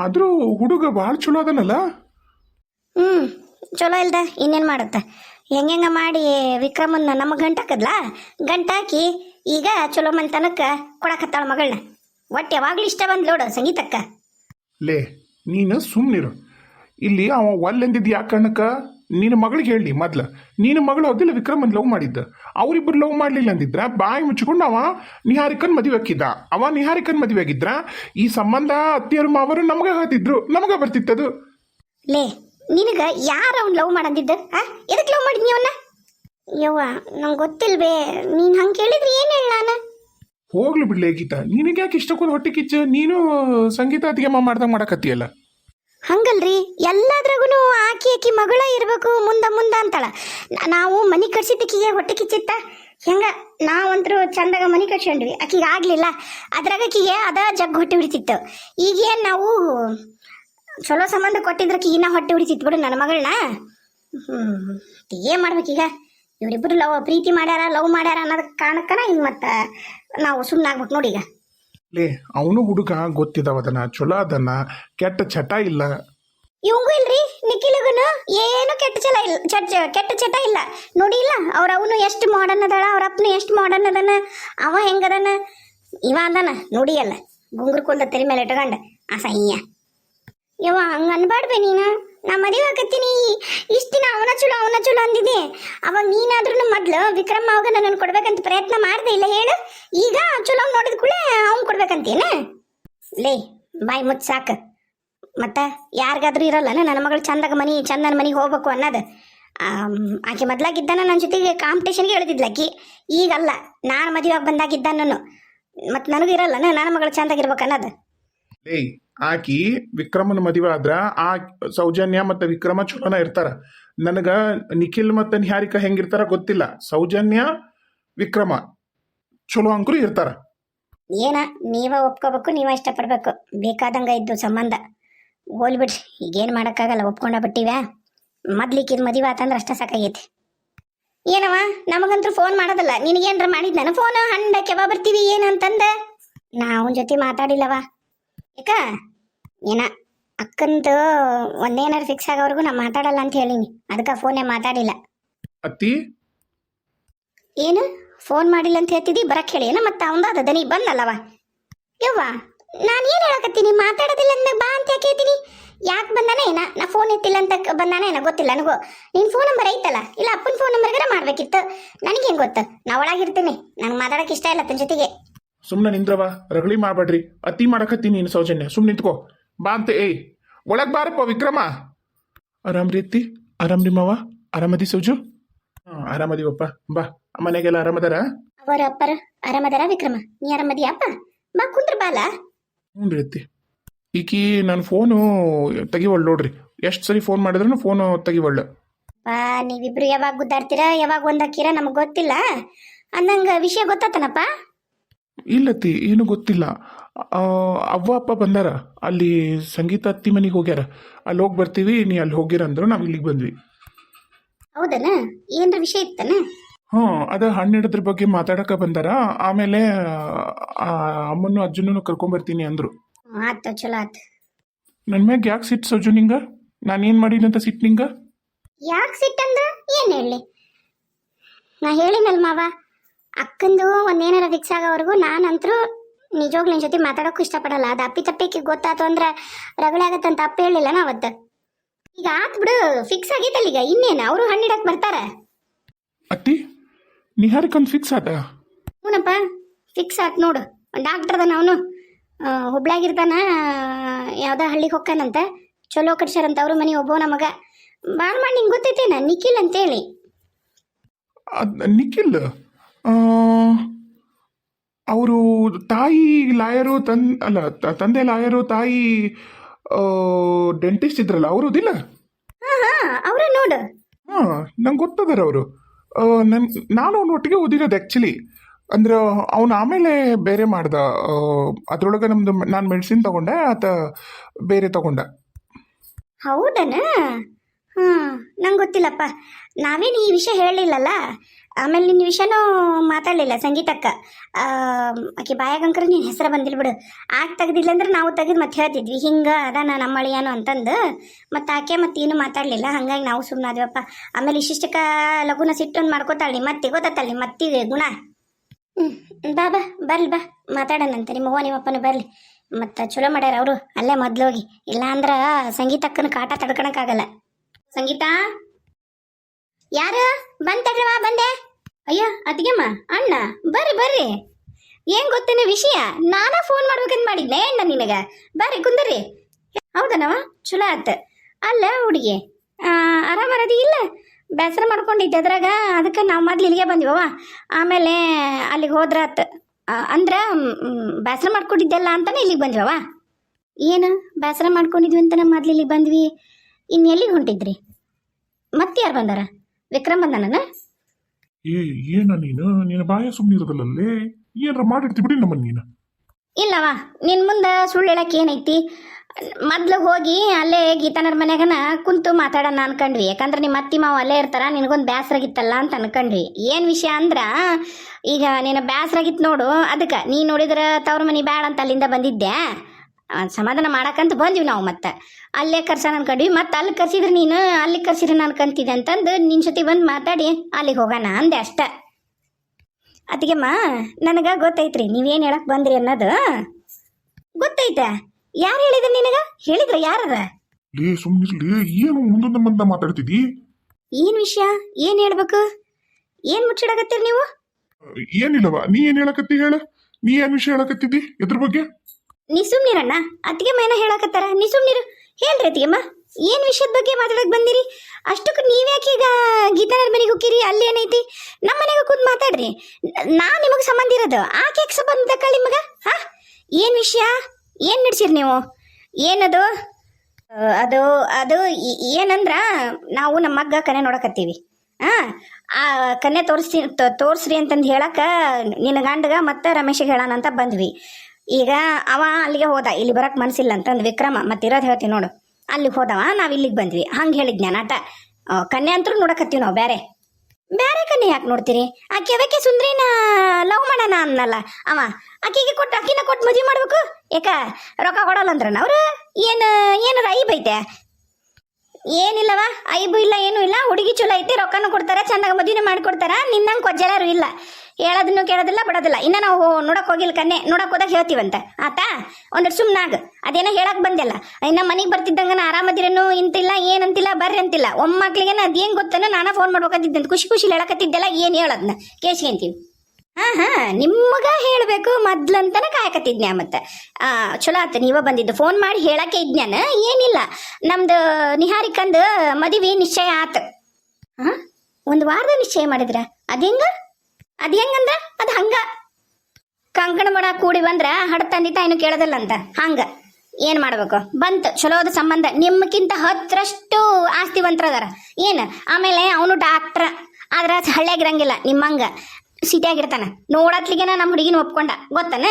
ಆದರೂ ಹುಡುಗ ಭಾಳ ಚಲೋ ಅದನಲ್ಲ? ಹ್ಞೂ ಚಲೋ ಇಲ್ದ ಇನ್ನೇನು ಮಾಡುತ್ತೆ? ಹೆಂಗೆಂಗ ಮಾಡಿ ವಿಕ್ರಮನ್ನ ನಮ್ಮ ಗಂಟಾಕದ್ಲ ಗಂಟಾಕಿ ಈಗ ಚಲೋ ಮಂತನಕ್ಕೆ ಕೊಡಕತ್ತಾಳ ಮಗಳನ್ನ. ಒಟ್ಟು ಯಾವಾಗಲೂ ಇಷ್ಟ ಬಂದ್ ನೋಡು ಸಂಗೀತಕ್ಕ. ಲೇ ನೀನು ಸುಮ್ಮನಿರು ಇಲ್ಲಿ ಅವ ಒಲ್ಲೆಂದಿದ್ದು ಯಾಕೆ ಕಾರಣಕ್ಕ ನಿನ್ನ ಮಗಳಿಗೆ ಹೇಳಿ ಮೊದ್ಲು. ನಿನ್ನ ಮಗಳು ಅದಿಲ್ಲ ವಿಕ್ರಮನ್ ಲವ್ ಮಾಡಿದ್ದ. ಅವರಿಬ್ಬರು ಲವ್ ಮಾಡಲಿಲ್ಲ ಅಂದಿದ್ರ ಬಾಯಿ ಮುಚ್ಚಿಕೊಂಡು ಅವ ನಿಹಾರಿಕನ್ ಮದುವೆ ಹಾಕಿದ್ದ ಅವ ನಿಹಾರಿಕನ್ ಮದುವೆ ಆಗಿದ್ರ ಈ ಸಂಬಂಧ ಅತ್ತಿಯರು ಮಾವರು ನಮಗೆ ಹೇಳ್ತಿದ್ರು ನಮಗೆ ಬರ್ತಿತ್ತದು. ಲೇ ನಿನಗ ಯಾರು ಅವ್ನು ಲವ್ ಮಾಡಂದಿದ್ದ? ಎದಕ್ಕೆ ಲವ್ ಮಾಡಿದ್ನಿ ಅವನ್ನ ಯವ್ವ ನಂಗೆ ಗೊತ್ತಿಲ್ವೇ ನೀನು ಹಂಗೆ ಕೇಳಿದ್ರಿ ಏನು ಹೇಳ ನಾನು? ಹೋಗ್ಲಿ ಬಿಡ್ಲಿ ಗೀತಾ. ನಿನಗ್ಯಾಕೆ ಇಷ್ಟಕ್ಕೊಂದು ಹೊಟ್ಟೆ ಕಿಚ್ಚು? ನೀನು ಸಂಗೀತ ಅತಿಗೆಮ್ಮ ಮಾಡ್ದಂಗೆ ಮಾಡಕತ್ತೀಯಲ್ಲ? ಹಂಗಲ್ರಿ? ಎಲ್ಲದ್ರಾಗೂ ಆಕಿ ಆಕಿ ಮಗಳ ಇರಬೇಕು ಮುಂದ ಮುಂದ ಅಂತಾಳ. ನಾವು ಮನಿ ಕಟ್ಸಿದ್ದಕ್ಕಿಗೆ ಹೊಟ್ಟೆ ಕಿಚ್ಚಿತ್ತ? ಹೆಂಗ? ನಾವಂತರೂ ಚಂದಾಗ ಮನಿ ಕಟ್ಸ್ಕೊಂಡ್ವಿ. ಆಕಿಗೆ ಆಗಲಿಲ್ಲ. ಅದ್ರಾಗ ಆಕಿಗೆ ಅದ ಜಗ್ ಹೊಟ್ಟೆ ಹಿಡಿತಿತ್ತು ಈಗೇನು ನಾವು ಚಲೋ ಸಂಬಂಧ ಕೊಟ್ಟಿದ್ರಕ್ಕೆ ಇನ್ನ ಹೊಟ್ಟೆ ಹಿಡಿತಿತ್ತು ಬಿಡು ನನ್ನ ಮಗಳನ್ನ ಏನ್ ಏನು ಮಾಡ್ಬೇಕೀಗ? ಇವರಿಬ್ಬರು ಲವ್ ಪ್ರೀತಿ ಮಾಡ್ಯಾರ, ಲವ್ ಮಾಡ್ಯಾರ ಅನ್ನೋದಕ್ಕೆ ಕಾರಣಕ್ಕನ ಹಿಂಗೆ ಮತ್ತೆ ನಾವು ಸುಮ್ಮನೆ ಆಗ್ಬೇಕು ನೋಡಿ ಈಗ. ಲೇ, ಅವನು ಹುಡುಗ ಗೊತ್ತಿದಾವ ಅದನ್ನ, ಚಲೋ ಅದನ್ನ, ಕೆಟ್ಟ ಚಟ ಇಲ್ಲ. ಇವಂಗೂ ಇಲ್ರಿ ನಿಖಿಲಗುನು ಏನು ಕೆಟ್ಟ ಚಲ ಇಲ್ಲ ಚಟ್, ಕೆಟ್ಟ ಚಟ ಇಲ್ಲ. ನೋಡಿ ಇಲ್ಲ, ಅವ್ರ ಅವನು ಎಷ್ಟು ಮಾಡರ್ನ್ ಅದಾಳ, ಅವ್ರ ಅಪ್ಪನು ಎಷ್ಟು ಮಾಡರ್ನ್ ಅದಾನ, ಅವ ಹೆಂಗದನ ಇವ ಅಂದನ, ನೋಡಿ ಅಲ್ಲ, ಗುಂಗುರ್ಕೊಂದ ತಲೆ ಮೇಲೆ ಇಟ್ಕೊಂಡ, ಅಸಹ್ಯ. ಯವ್ವ, ಹಂಗ ಅನ್ಬಾಡ್ಬೆ ನೀನು? ನಾ ಮದುವೆ ಆಗತ್ತೀನಿ. ಇಷ್ಟ ದಿನ ಅವನ ಚಲೋ ಅವನ ಚಲೋ ಅಂದಿದ್ದೆ. ಅವಾಗ ನೀನಾದ್ರೂ ಮೊದ್ಲು ವಿಕ್ರಮ್ ಅವಾಗ ನನ್ನನ್ನು ಕೊಡ್ಬೇಕಂತ ಪ್ರಯತ್ನ ಮಾಡ್ದೆ, ಇಲ್ಲ ಹೇಳು? ಈಗ ಚಲೋ ನೋಡಿದ ಕೂಡಲೇ ಅವ್ನು ಕೊಡ್ಬೇಕಂತೇನ? ಲೇ, ಬಾಯ್ ಮುಚ್ಚ ಸಾಕು. ಮತ್ತ ಯಾರಿಗಾದ್ರೂ ಇರಲ್ಲನ ನನ್ನ ಮಗಳು ಚಂದಾಗ ಮನಿ, ಚಂದನ ಮನೆಗೆ ಹೋಗ್ಬೇಕು ಅನ್ನೋದು. ಆಕೆ ಮೊದ್ಲಾಗಿದ್ದಾನ ನನ್ನ ಜೊತೆಗೆ ಕಾಂಪಿಟೇಷನ್ಗೆ ಆಕಿ. ಈಗಲ್ಲ, ನಾನು ಮದುವೆ ಆಗಿ ಬಂದಾಗಿದ್ದ ನಾನು ಮತ್ತು ನನಗೂ ಇರಲ್ಲನ ನನ್ನ ಮಗಳು ಚಂದಾಗಿರ್ಬೇಕು ಅನ್ನೋದು. ಏಯ್ ಆಕಿ ವಿಕ್ರಮನ ಮದುವೆ ಆದ್ರ ಆ ಸೌಜನ್ಯ ಮತ್ತು ವಿಕ್ರಮ ಚಲೋನ ಇರ್ತಾರ. ನನಗ ನಿಖಿಲ್ ಮತ್ತು ನಿಹಾರಿಕಾ ಹೆಂಗಿರ್ತಾರ ಗೊತ್ತಿಲ್ಲ. ಸೌಜನ್ಯ, ವಿಕ್ರಮ ಚಲೋ ಅಂಕರು ಇರ್ತಾರ. ಏನ, ನೀವ ಒಪ್ಕೋಬೇಕು, ನೀವ ಇಷ್ಟಪಡ್ಬೇಕು. ಬೇಕಾದಂಗ ಇದ್ದು ಸಂಬಂಧ. ಹೋಲ್ ಬಿಡ್ರಿ, ಈಗೇನು ಮಾಡೋಕ್ಕಾಗಲ್ಲ, ಒಪ್ಕೊಂಡ ಬಿಟ್ಟಿವ ಮೊದ್ಲಿಕ್ಕಿದ್ ಮದುವೆ ಆತಂದ್ರೆ ಅಷ್ಟ ಸಾಕಾಗೈತಿ. ಏನವ ನಮಗಂತೂ ಫೋನ್ ಮಾಡೋದಲ್ಲ. ನಿನಗೇನ್ರ ಮಾಡಿದ್ ನಾನು ಫೋನ್ ಹಂಡ ಕೆವ ಬರ್ತೀವಿ, ಏನಂತಂದ? ನಾ ಅವನ ಜೊತೆ ಮಾತಾಡಿಲ್ಲವ ಯಾಕ ಏನ ಅಕ್ಕಂದು ಒಂದೇನಾರು ಫಿಕ್ಸ್ ಆಗೋವರೆಗೂ ನಾ ಮಾತಾಡಲ್ಲ ಅಂತ ಹೇಳೀನಿ. ಅದಕ್ಕೆ ಫೋನೇ ಮಾತಾಡಿಲ್ಲ. ಅತ್ತಿ? ಏನು? ಫೋನ್ ಮಾಡಿಲ್ಲ ಅಂತ ಹೇಳ್ತಿದ್ದಿ ಬರಕ್ ಹೇಳಿ. ಏನ ಮತ್ತೆ ಅವಂದ ದನಿ ಬಂದಲ್ಲವ? ಯವ್ವ ನಾನು ಏನು ಹೇಳಕತ್ತೀನಿ? ಮಾತಾಡೋದಿಲ್ಲ ಅಂದ್ಮೇಲೆ ಬಾ ಅಂತ ಯಾಕೆ ಹೇಳ್ತೀನಿ ಯಾಕೆ ಬಂದಾನ ಏನ? ನಾ ಫೋನ್ ಎತ್ತಿಲ್ಲ ಅಂತ ಬಂದಾನ ಏನ? ಗೊತ್ತಿಲ್ಲ ನನಗೂ. ನಿನ್ ಫೋನ್ ನಂಬರ್ ಐತಲ್ಲ? ಇಲ್ಲ ಅಪ್ಪನ ಫೋನ್ ನಂಬರ್ಗಾರ ಮಾಡ್ಬೇಕಿತ್ತು. ನನಗೆ ಹೆಂಗ್ ಗೊತ್ತು? ನಾ ಒಳಗಿರ್ತೀನಿ ನನಗೆ ಮಾತಾಡಕ್ಕೆ ಇಷ್ಟ ಇಲ್ಲ ತನ್ನ ಜೊತೆಗೆ. ಸುಮ್ಮನೆ ನಿಂದ್ರವ ರಗಳಿ ಮಾಡಬೇಡ್ರಿ. ಅತಿ ಮಾಡಕತ್ತಿ ನೀನು ಸೌಜನ್ಯ. ಸುಮ್ಮನೆ ನಿಂತ್ಕೋ. ಬಾ ಅಂತ ಏಯ್ ಒಳಗ್ ಬಾರಪ್ಪ ವಿಕ್ರಮ. ಆರಾಮ್ ರೀತಿ ಆರಾಮ್ ಮಾವ? ಆರಾಮದಿ ಸೌಜು? ಹಾಂ ಆರಾಮದಿವಪ್ಪ. ಬಾ ಮನೆಗೆಲ್ಲ ಆರಾಮದಾರ? ಅವರ ಅಪ್ಪರ ಆರಾಮದಾರ ವಿಕ್ರಮ? ನೀ ಆರಾಮದಿಯಪ್ಪ ಬಾ ಕುಂದ್ರ ಬಾಲ. ಹ್ಞೂ ರೀತಿ ಈಕಿ ನನ್ನ ಫೋನು ತೆಗಿವಳ್ ನೋಡ್ರಿ. ಎಷ್ಟು ಸರಿ ಫೋನ್ ಮಾಡಿದ್ರು ಫೋನು ತೆಗಿವಳ್ಳ. ಬಾ ನೀವಿಬ್ರು ಯಾವಾಗ ಗುದ್ದಾಡ್ತೀರಾ ಯಾವಾಗ ಒಂದಾಕಿರ ನಮಗೆ ಗೊತ್ತಿಲ್ಲ. ಅನ್ನಂಗ ವಿಷಯ ಗೊತ್ತಾತನಪ್ಪ? ಇಲ್ಲತ್ತಿ ಏನು ಗೊತ್ತಿಲ್ಲ. ಅವ್ವ ಅಪ್ಪ ಬಂದಾರ. ಅಲ್ಲಿ ಸಂಗೀತ ಅತ್ತಿ ಮನೆಗೆ ಹೋಗ್ಯಾರ. ಅಲ್ಲಿ ಹೋಗಿ ಬರ್ತೀವಿ ನೀ ಅಲ್ಲಿ ಹೋಗಿರ ಅಂದ್ರು ನಾವು ಇಲ್ಲಿಗೆ ಬಂದ್ವಿ. ಹೌದನ? ಏನ್ರ ವಿಷಯ ಇತ್ತನ? ಹ್ಞೂ ಅದ ಹಣ್ಣಿಡದ್ರ ಬಗ್ಗೆ ಮಾತಾಡಕ ಬಂದಾರ. ಆಮೇಲೆ ಆ ಅಮ್ಮನ್ನು ಅಜ್ಜನೂ ಕರ್ಕೊಂಬರ್ತೀನಿ ಅಂದ್ರು. ಆತ ಚಲೋ ಆತು ನನ್ನ ಮ್ಯಾಗ ಯಾಕೆ ಸಿಟ್ಟು ಸೋಜು ನಿಂಗ? ನಾನೇನು ಅಂತ ಸಿಟ್ಟು ನಿಂಗ? ಯಾಕೆ ಸಿಟ್ಟಂದ್ರ ಏನ್ ಹೇಳಿ ನಾ ಹೇಳಿನಲ್ ಮಾವ. ಅಕ್ಕಂದು ಒಂದೇನಾರ ಫಿಕ್ಸ್ ಆಗೋವರೆಗೂ ನಾನಂತರೂ ನಿಜವಾಗ್ಲೂ ನಿನ್ ಜೊತೆ ಮಾತಾಡೋಕ್ಕೂ ಇಷ್ಟಪಡಲ್ಲ. ಅದು ಅಪ್ಪಿ ತಪ್ಪಿಕ್ಕೆ ಗೊತ್ತಾಯ್ತು ಅಂದ್ರೆ ರಗಳೆ ಆಗತ್ತಂತ ಅಪ್ಪ ಹೇಳಿಲ್ಲ ನಾ ಅವತ್ತು ಈಗ ಆತ್ ಬಿಡು ಫಿಕ್ಸ್ ಆಗೈತಲ್ಲ ಈಗ. ಇನ್ನೇನು? ಅವರು ಹಣ್ಣಿಡಕ್ ಬರ್ತಾರೆ. ಅತ್ತಿ ನಿಹಾರಿಕೊಂದು ಫಿಕ್ಸ್ ಆತ? ಹ್ಞೂನಪ್ಪ ಫಿಕ್ಸ್ ಆತ್ ನೋಡು. ಡಾಕ್ಟರ್ ಅದಾನ ಅವನು. ಹುಬ್ಳಾಗಿರ್ತಾನ ಯಾವ್ದೋ ಹಳ್ಳಿಗೆ ಹೊಕ್ಕಾನಂತ ಚಲೋ ಕಟ್ಸ್ಯಾರಂತ ಅವ್ರ ಮನೆ ಒಬ್ಬೋ ನಮಗ. ಭಾಳ ಮಾಡಿ ನಿಂಗೆ ಗೊತ್ತೈತೇನ? ನಿಖಿಲ್ ಅಂತೇಳಿ. ನಿಖಿಲ್? ಅವರು ತಾಯಿ ಲಾಯರು ತನ್ ಅಲ್ಲ ತಂದೆ ಲಾಯರು ತಾಯಿ ಡೆಂಟಿಸ್ಟ್ ಇದ್ರಲ್ಲ ಅವರು ಇಲ್ಲ ಹಾ ಹಾ ಅವ್ರ ನೋಡು. ಹಾಂ ನಂಗೆ ಗೊತ್ತದಾರ ಅವರು. ನನ್ ನಾನು ಅವ್ನ ಒಟ್ಟಿಗೆ ಓದಿರೋದು ಆ್ಯಕ್ಚುಲಿ ಅಂದ್ರೆ ಅವನು ಆಮೇಲೆ ಬೇರೆ ಮಾಡ್ದ. ಅದ್ರೊಳಗೆ ನಮ್ದು ನಾನು ಮೆಡಿಸಿನ್ ತಗೊಂಡೆ ಆತ ಬೇರೆ ತಗೊಂಡ. ಹೌದನ? ಹ್ಞೂ ನಂಗೆ ಗೊತ್ತಿಲ್ಲಪ್ಪ. ನಾವೇನು ಈ ವಿಷಯ ಹೇಳಿಲ್ಲಲ್ಲ ಆಮೇಲೆ ನಿನ್ನ ವಿಷಯನೂ ಮಾತಾಡಲಿಲ್ಲ, ಸಂಗೀತಕ್ಕ. ಆಕೆ ಆಕಿ ಬಾಯಾಗಂಕರ ನಿನ್ನ ಹೆಸರು ಬಂದಿಲ್ಲ ಬಿಡು. ಆಗ ತೆಗ್ದಿಲ್ಲ ಅಂದ್ರೆ ನಾವು ತೆಗೆದು ಮತ್ತೆ ಹೇಳ್ತಿದ್ವಿ. ಹಿಂಗೆ ನಾ ನಮ್ಮ ಅಳಿಯಾನು ಅಂತಂದು. ಮತ್ತು ಆಕೆ ಮತ್ತೆ ಏನು ಮಾತಾಡಲಿಲ್ಲ. ಹಂಗಾಗಿ ನಾವು ಸುಮ್ಮನಾದ್ವಪ್ಪ ಆಮೇಲೆ ಇಷ್ಟಿಷ್ಟಕ್ಕ ಲಘುನ ಸಿಟ್ಟೊಂದು ಮಾಡ್ಕೋತಾಳಿ ಮತ್ತೆ ಗೊತ್ತಾತಲ್ಲಿ ಮತ್ತಿಗೆ ಗುಣ. ಹ್ಞೂ ಬಾ ಬಾ, ಬರ್ಲಿ, ಬಾ. ನಿಮ್ಮ ಬರಲಿ ಮತ್ತೆ ಬರ್ಲಿ. ಮತ್ತು ಚಲೋ ಮಾಡ್ಯಾರ ಅವರು. ಅಲ್ಲೇ ಮೊದ್ಲು ಹೋಗಿ. ಇಲ್ಲ ಅಂದ್ರೆ ಸಂಗೀತಕ್ಕನ ಕಾಟ ತಡ್ಕೊಳಕ್ಕಾಗಲ್ಲ ಸಂಗೀತ? ಯಾರು? ಬಂತಡ್ರವ ಬಂದೆ. ಅಯ್ಯ, ಅತ್ತಿಗೆಮ್ಮ, ಅಣ್ಣ, ಬರ್ರಿ ಬರ್ರಿ. ಏನ್ ಗೊತ್ತಿನ ವಿಷಯ? ನಾನ ಫೋನ್ ಮಾಡ್ಬೇಕಂತ ಮಾಡಿದ್ನೆ ಅಣ್ಣ ನಿನಗ? ಬರ್ರಿ ಕುಂದರ್ರಿ ಹೌದನವ? ಚಲೋ ಆತ. ಅಲ್ಲ, ಹುಡುಗಿ ಆರಾಮರದಿ ಇಲ್ಲ? ಬೇಸರ ಮಾಡ್ಕೊಂಡಿದ್ದೆ ಅದ್ರಾಗ. ಅದಕ್ಕೆ ನಾವು ಮೊದ್ಲು ಇಲ್ಲಿಗೆ ಬಂದಿವವ ಆಮೇಲೆ ಅಲ್ಲಿಗೆ ಹೋದ್ರಾತ. ಅಂದ್ರೆ ಬೇಸರ ಮಾಡ್ಕೊಂಡಿದ್ದೆಲ್ಲ ಅಂತಾನೆ ಇಲ್ಲಿಗೆ ಬಂದಿವವ ಏನು? ಬೇಸರ ಮಾಡ್ಕೊಂಡಿದ್ವಿ ಅಂತ ನಮ್ಮ ಮೊದ್ಲು ಇಲ್ಲಿಗೆ ಬಂದ್ವಿ. ಇನ್ನು ಎಲ್ಲಿಗೆ ಹೊಂಟಿದ್ರಿ? ಮತ್ತೆ ಯಾರು ಬಂದಾರ? ವಿಕ್ರಮ್ ಬಂದನನ ಏ ಏನ ನೀನು? ನಿನ್ನ ಬಾಯ ಸುಮ್ಮನಿರೋದಲ್ಲೇ ಏನಾರ ಮಾಡಿರ್ತಿ ಬಿಡಿ ನಮ್ಮ ನೀನು. ಇಲ್ಲವ ನಿನ್ ಮುಂದೆ ಸುಳ್ಳು ಹೇಳಕ್ ಏನೈತಿ? ಮೊದ್ಲು ಹೋಗಿ ಅಲ್ಲೇ ಗೀತನರ ಮನೆಗನ ಕುಂತು ಮಾತಾಡೋಣ ಅನ್ಕೊಂಡ್ವಿ. ಯಾಕಂದ್ರೆ ನಿಮ್ಮ ಅತ್ತಿ ಮಾವ ಅಲ್ಲೇ ಇರ್ತಾರ ನಿನಗೊಂದು ಬೇಸರಾಗಿತ್ತಲ್ಲ ಅಂತ ಅನ್ಕೊಂಡ್ವಿ. ಏನು ವಿಷಯ ಅಂದ್ರ ಈಗ ನೀನು ಬೇಸರಾಗಿತ್ತು ನೋಡು ಅದಕ್ಕೆ. ನೀ ನೋಡಿದ್ರೆ ತವ್ರ ಮನೆ ಬ್ಯಾಡ ಅಂತ ಅಲ್ಲಿಂದ ಬಂದಿದ್ದೆ. ಸಮಾಧಾನ ಮಾಡಕ್ಕಂತ ಬಂದಿವಿ ನಾವು ಮತ್ತೆ. ಅಲ್ಲೇ ಕರ್ಸೋಣ ಅನ್ಕೊಂಡ್ವಿ ಮತ್ತೆ ಅಲ್ಲಿ ಕರ್ಸಿದ್ರೆ ನೀನು ಅಲ್ಲಿ ಕರ್ಸಿದ್ರೆ ಕಂತಿದೆ ಅಂತಂದು ನಿನ್ನ ಜೊತೆ ಬಂದು ಮಾತಾಡಿ ಅಲ್ಲಿಗೆ ಹೋಗೋಣ ಅಂದೆ ಅಷ್ಟ. ಅದಕ್ಕೆಮ್ಮ ನನಗೆ ಗೊತ್ತೈತ್ರಿ ನೀವೇನು ಹೇಳಕ್ ಬಂದ್ರಿ ಅನ್ನೋದು. ಗೊತ್ತೈತೆ? ಯಾರು ಹೇಳಿದ್ರು ನಿನಗ? ಹೇಳಿದ್ರ ಯಾರದ ಲೇ ಸುಮ್ಮನಿರ್ಲಿ ಏನು ಮುಂದೊಂದು ಮಂದ ಮಾತಾಡ್ತಿದ್ದಿ? ಏನ್ ವಿಷಯ? ಏನ್ ಹೇಳ್ಬೇಕು? ಏನ್ ಮುಚ್ಚಿಡಕತ್ತೀರಿ ನೀವು? ಏನಿಲ್ಲವಾ ನೀ ಏನ್ ಹೇಳಕತ್ತಿ ಹೇಳ? ನೀ ಏನ್ ವಿಷಯ ಹೇಳಕತ್ತಿದ್ದಿ ಇದ್ರ ಬಗ್ಗೆ? ನೀ ಸುಮ್ನಿರಣ್ಣ, ಅತ್ತಿಗೆ ಮೈನ ಹೇಳಕತ್ತಾರ? ನೀ ಸುಮ್ನಿರು. ಹೇಳ್ರಿ ಅತ್ತಿಗೆಮ್ಮ, ಏನ್ ವಿಷಯದ ಬಗ್ಗೆ ಮಾತಾಡಕ್ ಬಂದಿರಿ? ಅಷ್ಟಕ್ಕೆ ನೀವ್ಯಾಕೆ ಈಗ ಗೀತಾನರ್ ಮನೆಗೆ ಹೋಗಿರಿ ಅಲ್ಲಿ ಏನೈತಿ? ನಮ್ಮ ಮನೆಗೆ ಕೂತ್ ಮಾತಾಡ್ರಿ. ನ- ನಿಮಗೆ ಸಂಬಂಧ ಇರೋದು. ಆಕೆ ಸಂಬಂಧ ತಕೊಳ್ಳಿ ನಿಮಗ. ಹಾ? ಏನ್ ವಿಷಯ? ಏನ್ ನಡ್ಸಿರಿ ನೀವು? ಏನದು? ಅದು ಅದು ಏನಂದ್ರ, ನಾವು ನಮ್ಮ ಮಗ್ಗ ಕನೆ ನೋಡಕತ್ತೀವಿ. ಆ ಆ ಕನ್ಯೆ ತೋರಿಸ್ತೀನಿ ತೋರಿಸ್ರಿ ಅಂತಂದು ಹೇಳಕ್ಕ ನಿನ್ನ ಗಂಡಗ ಮತ್ತೆ ರಮೇಶಿಗೆ ಹೇಳೋಣ ಅಂತ ಬಂದ್ವಿ. ಈಗ ಅವ ಅಲ್ಲಿಗೆ ಹೋದ. ಇಲ್ಲಿ ಬರಕ್ ಮನ್ಸಿಲ್ಲ ಅಂತಂದು ವಿಕ್ರಮ ಮತ್ತಿರೋದು ಹೇಳ್ತೀನಿ ನೋಡು. ಅಲ್ಲಿಗೆ ಹೋದವ, ನಾವು ಇಲ್ಲಿಗೆ ಬಂದ್ವಿ. ಹಂಗೆ ಹೇಳಿದ್ನ ನಾಟ ಕನ್ಯಾ ಅಂತರೂ ನೋಡಕತ್ತೀವಿ ನಾವು ಬೇರೆ ಬೇರೆ ಕನ್ಯೆ ಯಾಕೆ ನೋಡ್ತೀರಿ? ಆಕೆ ಅವಕ್ಕೆ ಸುಂದ್ರಿನ ಲವ್ ಮಾಡೋಣ ಅನ್ನಲ್ಲ. ಅವ ಆಕಿಗೆ ಕೊಟ್ಟು ಅಕ್ಕಿನ ಕೊಟ್ಟು ಮದುವೆ ಮಾಡ್ಬೇಕು? ಯಾಕ ರೊಕ್ಕ ಕೊಡಲ್ಲ ಅಂದ್ರನ ಅವ್ರು? ಏನು ಏನಾರ ಐಬ್ ಐತೆ? ಏನಿಲ್ಲವ, ಐಬು ಇಲ್ಲ, ಏನೂ ಇಲ್ಲ. ಹುಡುಗಿ ಚಲೋ ಐತಿ, ರೊಕ್ಕನು ಕೊಡ್ತಾರ, ಚೆನ್ನಾಗಿ ಮದುವೆ ಮಾಡಿಕೊಡ್ತಾರ. ನಿನ್ನಂಗೆ ಕೊಜ್ಜಲಾರು ಇಲ್ಲ. ಹೇಳೋದನ್ನು ಕೇಳೋದಿಲ್ಲ, ಬಿಡೋದಿಲ್ಲ. ಇನ್ನ ನಾವು ನೋಡಕ್ ಹೋಗಿಲ್ಲ ಕನ್ನೆ ನೋಡಕ್ ಹೋದಾಗ ಹೇಳ್ತೀವಂತ. ಆತಾ? ಒಂದೆರಡು ಸುಮ್ನಾಗ ಅದೇನೋ ಹೇಳಕ್ ಬಂದಿಲ್ಲ ಇನ್ನ ಮನೆಗೆ ಬರ್ತಿದ್ದಂಗನ ಆರಾಮದಿರನು? ಇಂತಿಲ್ಲ, ಏನಂತಿಲ್ಲ ಬರ್ರಿ ಅಂತಿಲ್ಲ ಒಮ್ಮಕ್ಳಿಗೆ ಅದೇನ್ ಗೊತ್ತನ ನಾನ ಫೋನ್ ಮಾಡ್ಬೇಕಂತಿದ್ದಂತ. ಖುಷಿ ಖುಷಿ ಹೇಳಕತ್ತಿದ್ದೆಲ್ಲ ಏನ್ ಹೇಳದ್ನ? ಕೇಸ್ಕೊಂತೀವಿ ಹಾ ಹಾ. ನಿಮ್ಗೆ ಹೇಳಬೇಕು. ಮೊದ್ಲಂತನ ಕಾಯಕತ್ತಿದ್ನ್ಯಾ ಮತ್ತೆ? ಆ, ಚಲೋ ಆತ. ನೀವ ಬಂದಿದ್ದು ಫೋನ್ ಮಾಡಿ ಹೇಳಕ್ಕೆ ಇದ್ನ್ಯಾನ? ಏನಿಲ್ಲ. ನಮ್ದು ನಿಹಾರಿಕಂದು ಮದುವೆ ನಿಶ್ಚಯ ಆತ. ಹಾ ಒಂದು ವಾರದ ನಿಶ್ಚಯ ಮಾಡಿದ್ರ? ಅದೇಂಗ? ಅದ್ ಹೆಂಗಂದ್ರ? ಅದ್ ಹಂಗ. ಕಂಕಣ ಮಡ ಕೂಡಿ ಬಂದ್ರ ಹಡ ತಂದಿ ತಾಯಿನೂ ಕೇಳೋದಿಲ್ಲ ಅಂತ ಹಂಗ. ಏನ್ ಮಾಡ್ಬೇಕು? ಬಂತು. ಚಲೋದ ಸಂಬಂಧ. ನಿಮ್ಮಕ್ಕಿಂತ ಹತ್ತರಷ್ಟು ಆಸ್ತಿವಂತರದಾರ. ಏನ್? ಆಮೇಲೆ ಅವನು ಡಾಕ್ಟ್ರ ಆದ್ರ ಹಳ್ಳಿಯಾಗಿರಂಗಿಲ್ಲ. ನಿಮ್ಮಂಗ ಸಿಟಿಯಾಗಿರ್ತಾನ ನೋಡತ್ಲಿಗೆನ ನಮ್ಮ ಹುಡುಗಿನ ಒಪ್ಕೊಂಡ. ಗೊತ್ತನ?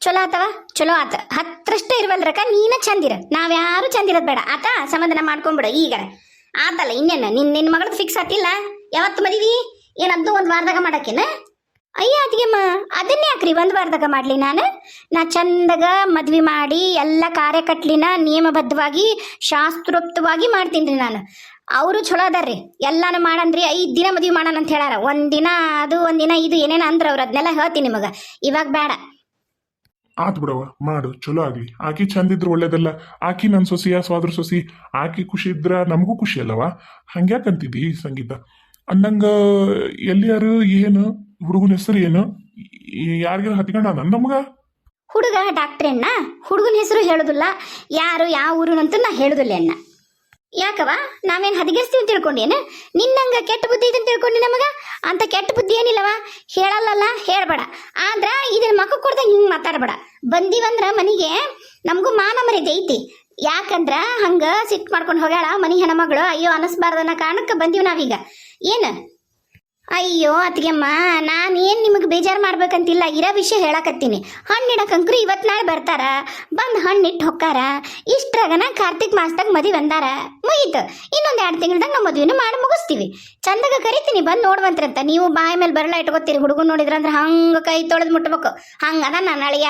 ಚಲೋ ಆತವ? ಚಲೋ ಆತ. ಹತ್ತರಷ್ಟು ಇರ್ವಲ್ರಕ ನೀನ ಚಂದಿರ ನಾವ್ಯಾರು ಚಂದಿರೋದ್ ಬೇಡ. ಆತ ಸಂಬಂಧನ ಮಾಡ್ಕೊಂಬಿಡ ಈಗ. ಆತಲ್ಲ ಇನ್ನೇನ? ನಿನ್ ನಿನ್ನ ಮಗಳದ್ ಫಿಕ್ಸ್ ಆತಿಲ್ಲ? ಯಾವತ್ತು ಮದಿವಿ? ಏನದ್ದು ಒಂದು ವಾರದಾಗ ಮಾಡಕ್ಕೇನ? ಅಯ್ಯ ಅದಕ್ಕೆಮ್ಮ ಅದನ್ನೇ ಯಾಕ್ರಿ ಒಂದು ವಾರದಾಗ ಮಾಡಲಿ ನಾನು? ನಾ ಚಂದಾಗ ಮದ್ವೆ ಮಾಡಿ ಎಲ್ಲ ಕಾರ್ಯಕಟ್ಲಿನ ನಿಯಮಬದ್ಧವಾಗಿ, ಶಾಸ್ತ್ರೋಕ್ತವಾಗಿ ಮಾಡ್ತೀನಿ ರೀ ನಾನು. ಅವರು ಚಲೋ ಅದಾರ್ರಿ. ಎಲ್ಲಾನು ಮಾಡನ್ರಿ ಐದು ದಿನ ಮದ್ವಿ ಮಾಡೋಣ ಅಂತ ಹೇಳಾರ ಒಂದಿನ ಅದು ಒಂದಿನ ಇದು ಏನೇನು ಅಂದ್ರೆ ಅವ್ರು ಅದನ್ನೆಲ್ಲ ಹೇಳ್ತೀನಿ ನಿಮಗ. ಇವಾಗ ಬೇಡ ಆತ್ ಬಿಡವ ಮಾಡು ಚಲೋ ಆಗ್ಲಿ. ಆಕಿ ಚಂದ ಇದ್ರ ಒಳ್ಳೇದಲ್ಲ. ಆಕಿ ನನ್ನ ಸೊಸಿಯ ಸ್ವಾದ್ರ ಸೊಸಿ, ಆಕಿ ಖುಷಿ ಇದ್ರ ನಮಗೂ ಖುಷಿ ಅಲ್ಲವಾ ಹಂಗ್ಯಾಕಂತಿದ್ದಿ ಸಂಗೀತ? ಅಂದಂಗ ಎಲ್ಲಿಯಾರು, ಏನು, ಹುಡುಗನ ಹೆಸರು ಏನು ಯಾರಿಗಾರ ಹತ್ಕೊಂಡ ನಮಗ? ಹುಡುಗ ಡಾಕ್ಟ್ರನ್ನ ಹುಡುಗನ ಹೆಸರು ಹೇಳುದಿಲ್ಲ. ಯಾರು, ಯಾವ ಊರಿನಂತೂ ನಾ ಹೇಳುದಿಲ್ಲ ಅಣ್ಣ ಯಾಕವ ನಾವೇನ್ ಹದಗೆಸ್ತೀವಿ ಅಂತ ತಿಳ್ಕೊಂಡೇನ? ನಿನ್ನಂಗ ಕೆಟ್ಟ ಬುದ್ಧಿ ಇದನ್ನ ಅಂತ ತಿಳ್ಕೊಂಡಿ ನಮಗ? ಅಂತ ಕೆಟ್ಟ ಬುದ್ಧಿ ಏನಿಲ್ಲವ ಹೇಳಲ್ಲಲ್ಲ, ಹೇಳ್ಬೇಡ. ಆದ್ರ ಇದನ್ನ ಮಕ್ಕ ಕೊಡ್ದ ಹಿಂಗ್ ಮಾತಾಡ್ಬೇಡ. ಬಂದಿವಂದ್ರ ಮನಿಗೆ ನಮಗೂ ಮಾನ ಮರ್ಯಾದೆ ಐತಿ. ಯಾಕಂದ್ರ ಹಂಗ ಸಿಟ್ ಮಾಡ್ಕೊಂಡು ಹೋಗ್ಯಾಳ ಮನಿ ಹೆಣ್ಮಗಳು. ಅಯ್ಯೋ ಅನಸ್ಬಾರ್ದನ್ನ ಕಾರಣಕ್ಕೆ ಬಂದೀವಿ ನಾವೀಗ. ಏನ? ಅಯ್ಯೋ, ಅತ್ತಿಗೆಮ್ಮ, ನಾನು ಏನು ನಿಮಗೆ ಬೇಜಾರು ಮಾಡ್ಬೇಕಂತಿಲ್ಲ. ಇರೋ ವಿಷಯ ಹೇಳಕತ್ತೀನಿ. ಹಣ್ಣಿಡಕಂಕ್ರು ಇವತ್ತು ನಾಳೆ ಬರ್ತಾರ. ಬಂದು ಹಣ್ಣಿಟ್ಟು ಹೊಕ್ಕಾರ. ಇಷ್ಟ್ರಾಗನ ಕಾರ್ತಿಕ್ ಮಾಸದಾಗ ಮದುವೆ ಬಂದಾರ. ಮುಗೀತು. ಇನ್ನೊಂದು ಎರಡು ತಿಂಗಳದಾಗ ನಮ್ಮ ಮದುವೆನ ಮಾಡಿ ಮುಗಿಸ್ತೀವಿ. ಚಂದಾಗ ಕರಿತೀನಿ, ಬಂದು ನೋಡುವಂತ್ರಂತ. ನೀವು ಬಾಯಿ ಮೇಲೆ ಬರಲ್ಲ ಇಟ್ಕೋತೀರಿ. ಹುಡುಗನ್ ನೋಡಿದ್ರಂದ್ರೆ ಹಂಗೆ ಕೈ ತೊಳೆದು ಮುಟ್ಬೇಕು. ಹಂಗದ ನಾನು ಅಳಿಯ.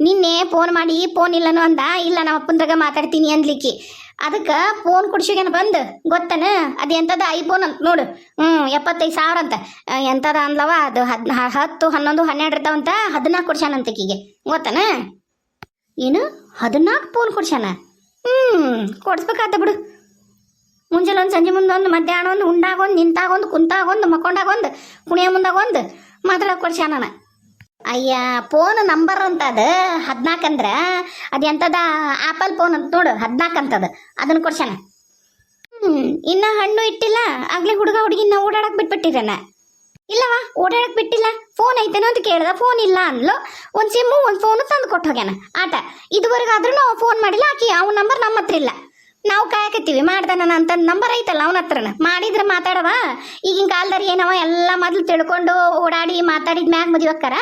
ನಿನ್ನೆ ಫೋನ್ ಮಾಡಿ, ಫೋನ್ ಇಲ್ಲನು ಅಂದ. ಇಲ್ಲ ನಮ್ಮ ಅಪ್ಪಂದ್ರಾಗ ಮಾತಾಡ್ತೀನಿ ಅನ್ಲಿಕ್ಕೆ ಅದಕ್ಕೆ ಫೋನ್ ಕುಡ್ಸಿಗೇನು ಬಂದು? ಗೊತ್ತನ? ಅದು ಎಂಥದ ಐಫೋನ್ ಅಂತ ನೋಡು. ಹ್ಞೂ ಎಪ್ಪತ್ತೈದು ಸಾವಿರ ಅಂತ. ಎಂಥದ ಅಂದ್ಲವ? ಅದು ಹದ್ ಹತ್ತು, ಹನ್ನೊಂದು, ಹನ್ನೆರಡು ಇರ್ತಾವಂತ ಹದಿನಾಲ್ಕು ಕೊಡ್ಸ್ಯಾನಂತ ಈಕಿಗೆ. ಗೊತ್ತನ? ಏನು? ಹದಿನಾಲ್ಕು ಫೋನ್ ಕೊಡ್ಸ್ಯಾನ? ಹ್ಞೂ ಕೊಡ್ಸ್ಬೇಕಾತ ಬಿಡು. ಮುಂಜಾನೆ ಒಂದು ಸಂಜೆ ಮುಂದೆ ಒಂದು ಮಧ್ಯಾಹ್ನ ಒಂದು ಉಂಡಾಗೊಂದು, ನಿಂತಾಗೊಂದು, ಕುಂತಾಗೊಂದು, ಮಕ್ಕೊಂಡಾಗೊಂದು, ಕುಣಿಯ ಮುಂದಾಗೊಂದು ಮಾತ್ರ ಕೊಡ್ಸ್ಯಾನ ಅಯ್ಯ ಫೋನ್ ನಂಬರ್ ಅಂತ ಅದ ಹದಿನಾಲ್ಕು ಅಂದ್ರೆ? ಅದು ಎಂಥದ ಆಪಲ್ ಫೋನ್ ಅಂತ ನೋಡು, ಹದಿನಾಲ್ಕು ಅಂತದ. ಅದನ್ನ ಕೊಡ್ಸ್ಯಾನ ಹ್ಞೂ ಇನ್ನ ಹಣ್ಣು ಇಟ್ಟಿಲ್ಲ. ಆಗ್ಲೇ ಹುಡುಗ ಹುಡುಗಿನ ಓಡಾಡಕ್ಕೆ ಬಿಟ್ಬಿಟ್ಟಿರನ ಇಲ್ಲವಾ, ಓಡಾಡಕ್ ಬಿಟ್ಟಿಲ್ಲ. ಫೋನ್ ಐತೇನೋ ಅಂತ ಕೇಳ್ದ. ಫೋನ್ ಇಲ್ಲ ಅನ್ಲು ಒಂದ್ ಸಿಮ್ಮು ಒಂದು ಫೋನು ತಂದು ಕೊಟ್ಟು ಹೋಗ್ಯಾನ. ಆಟ ಇದುವರೆಗಾದ್ರೂ ಫೋನ್ ಮಾಡಿಲ್ಲ. ಆಕಿ, ಅವ್ನ ನಂಬರ್ ನಮ್ಮ ಹತ್ರ ಇಲ್ಲ. ನಾವು ಕಾಯಕತ್ತೀವಿ, ಮಾಡ್ದಾನ ಅಂತ ನಂಬರ್ ಐತಲ್ಲ ಅವನ ಹತ್ರನ. ಮಾಡಿದ್ರೆ ಮಾತಾಡವ? ಈಗಿನ ಕಾಲದಲ್ಲಿ ಏನವ ಎಲ್ಲ ಮೊದಲು ತಿಳ್ಕೊಂಡು ಓಡಾಡಿ ಮಾತಾಡಿದ ಮ್ಯಾಗ ಮದುವೆಕ್ಕಾರ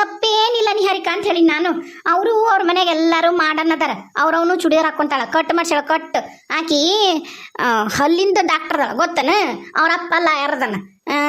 ತಪ್ಪೇನಿಲ್ಲ ನಿಹಾರಿಕ ಅಂತ ಹೇಳಿ ನಾನು. ಅವರು ಅವ್ರ ಮನೆಗೆ ಎಲ್ಲರೂ ಮಾಡನ್ನದಾರ ಅವ್ರವನು ಚುಡಿದಾರ ಹಾಕೊಂತಾಳ. Cut ಮಾಡ್ಸಾಳ cut. ಆಕಿ ಹಲ್ಲಿಂದ ಡಾಕ್ಟರ್ ಗೊತ್ತನ? ಅವ್ರ ಅಪ್ಪ ಅಲ್ಲ ಯಾರದನ? ಹಾ